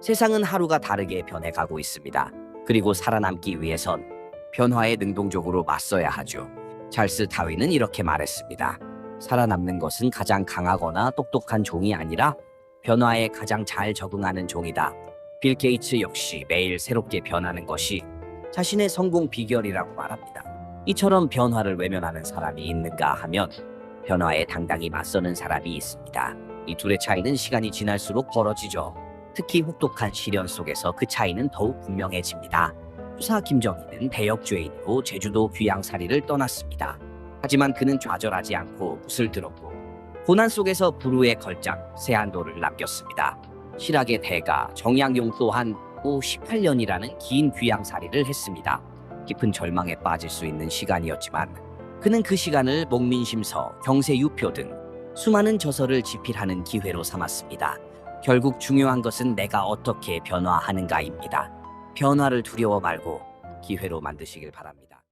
세상은 하루가 다르게 변해가고 있습니다. 그리고 살아남기 위해선 변화에 능동적으로 맞서야 하죠. 찰스 다윈은 이렇게 말했습니다. 살아남는 것은 가장 강하거나 똑똑한 종이 아니라 변화에 가장 잘 적응하는 종이다. 빌 게이츠 역시 매일 새롭게 변하는 것이 자신의 성공 비결이라고 말합니다. 이처럼 변화를 외면하는 사람이 있는가 하면 변화에 당당히 맞서는 사람이 있습니다. 이 둘의 차이는 시간이 지날수록 벌어지죠. 특히 혹독한 시련 속에서 그 차이는 더욱 분명해집니다. 후사 김정희는 대역죄인으로 제주도 귀양살이를 떠났습니다. 하지만 그는 좌절하지 않고 붓을 들었고 고난 속에서 불후의 걸작 세안도를 남겼습니다. 실학의 대가 정양용 또한 후 18년이라는 긴 귀양살이를 했습니다. 깊은 절망에 빠질 수 있는 시간이었지만 그는 그 시간을 목민심서, 경세유표 등 수많은 저서를 집필하는 기회로 삼았습니다. 결국 중요한 것은 내가 어떻게 변화하는가입니다. 변화를 두려워 말고 기회로 만드시길 바랍니다.